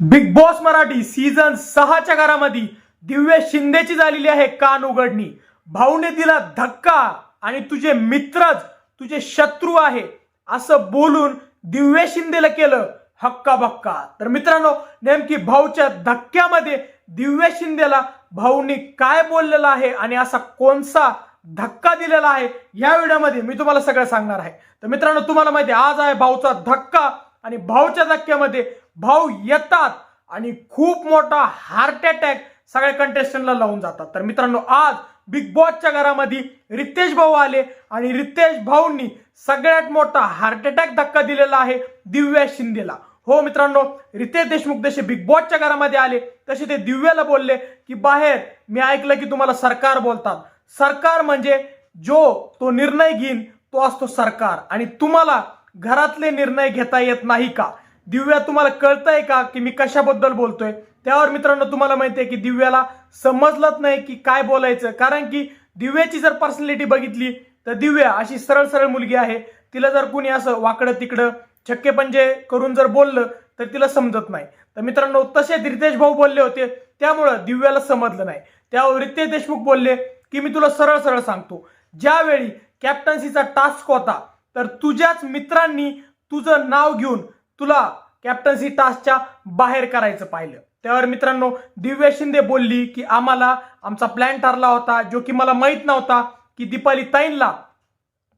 Big boss Marathi season सहाच्या घरामध्ये दिव्य शिंदेची झालेली आहे कान उघडणी. भाऊने दिला धक्का आणि तुझे मित्रच तुझे शत्रू आहे असं बोलून दिव्य शिंदेला केलं हक्का बक्का तर मित्रांनो नेमकी भाऊच्या धक्क्यामध्ये दिव्य शिंदेला भाऊनी काय बोललेलं आहे आणि असा कोणसा धक्का दिलेला आहे या व्हिडिओमध्ये मी तुम्हाला सगळं सांगणार आहे. तर मित्रांनो तुम्हाला माहिती आहे आज आहे भाऊचा धक्का. आणि भाऊच्या धक्क्यामध्ये भाऊ येतात आणि खूप मोठा हार्ट अटॅक सगळ्या कंटेस्टंटला लावून जातात. तर मित्रांनो आज बिग बॉसच्या घरामध्ये रितेश भाऊ आले आणि रितेश भाऊंनी सगळ्यात मोठा हार्ट अटॅक धक्का दिलेला आहे दिव्या शिंदेला. हो मित्रांनो रितेश देशमुख जसे बिग बॉसच्या घरामध्ये आले तसे ते दिव्याला बोलले की बाहेर मी ऐकलं की तुम्हाला सरकार बोलतात. सरकार म्हणजे जो तो निर्णय घेईन तो असतो सरकार. आणि तुम्हाला घरातले निर्णय घेता येत नाही का? दिव्या तुम्हाला कळतंय का की मी कशाबद्दल बोलतोय? त्यावर मित्रांनो तुम्हाला माहिती आहे की दिव्याला समजलंच नाही की काय बोलायचं. कारण की दिव्याची जर पर्सनॅलिटी बघितली तर दिव्या अशी सरळ सरळ मुलगी आहे. तिला जर कुणी असं वाकडं तिकडं छक्के पंजे करून जर बोललं तर तिला समजत नाही. तर मित्रांनो तसेच रितेश भाऊ बोलले होते. त्यामुळं दिव्याला समजलं नाही. त्यावर रितेश देशमुख बोलले की मी तुला सरळ सरळ सांगतो. ज्यावेळी कॅप्टन्सीचा टास्क होता तर तुझ्याच मित्रांनी तुझं नाव घेऊन तुला कॅप्टन्सी टास्कच्या बाहेर करायचं पाहिलं. त्यावर मित्रांनो दिव्या शिंदे बोलली की आम्हाला आमचा प्लॅन ठरला होता जो की मला माहीत नव्हता की दीपाली ताईंला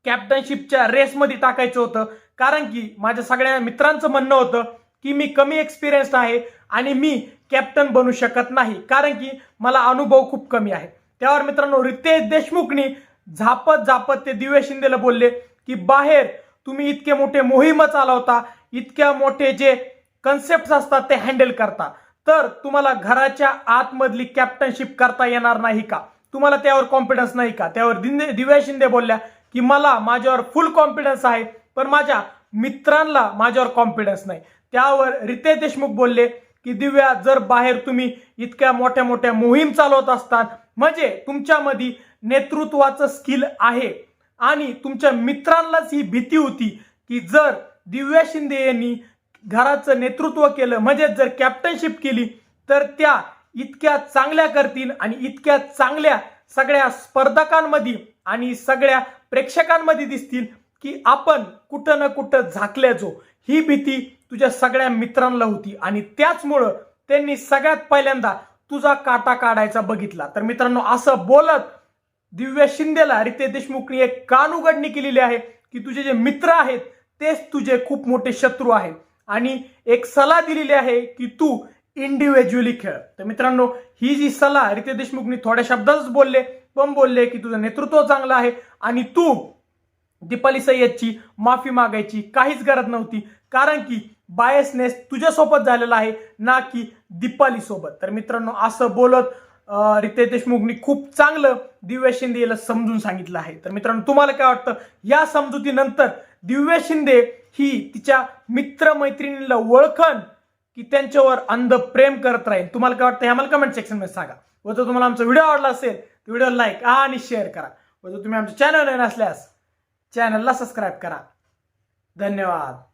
कॅप्टनशिपच्या रेसमध्ये टाकायचं होतं. कारण की माझ्या सगळ्या मित्रांचं म्हणणं होतं की मी कमी एक्सपिरियन्स आहे आणि मी कॅप्टन बनू शकत नाही. कारण की मला अनुभव खूप कमी आहे. त्यावर मित्रांनो रितेश देशमुखनी झापत झापत ते दिव्या शिंदेला बोलले की बाहेर तुम्ही इतके मोठे मोहीम चालवता इतक्या मोठे जे कन्सेप्ट असतात ते हँडल करता. तर तुम्हाला घराच्या आतमधली कॅप्टनशिप करता येणार नाही का? तुम्हाला त्यावर कॉन्फिडन्स नाही का? त्यावर दिंदे- दिव्या शिंदे बोलल्या की मला माझ्यावर फुल कॉन्फिडन्स आहे पण माझ्या मित्रांना माझ्यावर कॉन्फिडन्स नाही. त्यावर रितेश देशमुख बोलले की दिव्या जर बाहेर तुम्ही इतक्या मोठ्या मोठ्या मोहीम चालवत असतात म्हणजे तुमच्यामध्ये नेतृत्वाचं स्किल आहे. आणि तुमच्या मित्रांनाच ही भीती होती की जर दिव्या शिंदे यांनी घराचं नेतृत्व केलं म्हणजे जर कॅप्टनशिप केली तर त्या इतक्या चांगल्या करतील आणि इतक्या चांगल्या सगळ्या स्पर्धकांमध्ये आणि सगळ्या प्रेक्षकांमध्ये दिसतील की आपण कुठं ना कुठं झाकल्याचो ही भीती तुझ्या सगळ्या मित्रांना होती आणि त्याचमुळं त्यांनी सगळ्यात पहिल्यांदा तुझा काटा काढायचा बघितला. तर मित्रांनो असं बोलत दिव्या शिंदेला रितेश देशमुखनी एक कान उघडणी केलेली आहे की तुझे जे मित्र आहेत तेच तुझे खूप मोठे शत्रू आहेत. आणि एक सलाह दिलेली आहे की तू इंडिव्हिज्युअली खेळ. तर मित्रांनो ही जी सलाह रितेश देशमुखनी थोड्या शब्दातच बोलले पण बोलले की तुझं नेतृत्व चांगलं आहे आणि तू दीपाली सय्यदची माफी मागायची काहीच गरज नव्हती कारण की बायसनेस तुझ्यासोबत झालेला आहे ना की दीपाली सोबत तर मित्रांनो असं बोलत रितेश देशमुखनी खूप चांगलं दिव्या शिंदे याला समजून सांगितलं आहे. तर मित्रांनो तुम्हाला काय वाटतं? या समजुतीनंतर दिव्या शिंदे ही तिच्या मित्रमैत्रिणीला ओळखन की त्यांच्यावर अंध प्रेम करत राहील तुम्हाला काय वाटतं? हे आम्हाला कमेंट सेक्शनमध्ये सांगा. व जर तुम्हाला आमचा व्हिडिओ आवडला असेल तर व्हिडिओ लाईक आणि शेअर करा. व जर तुम्ही आमच्या चॅनल नसल्यास असल्यास चॅनलला सबस्क्राईब करा. धन्यवाद.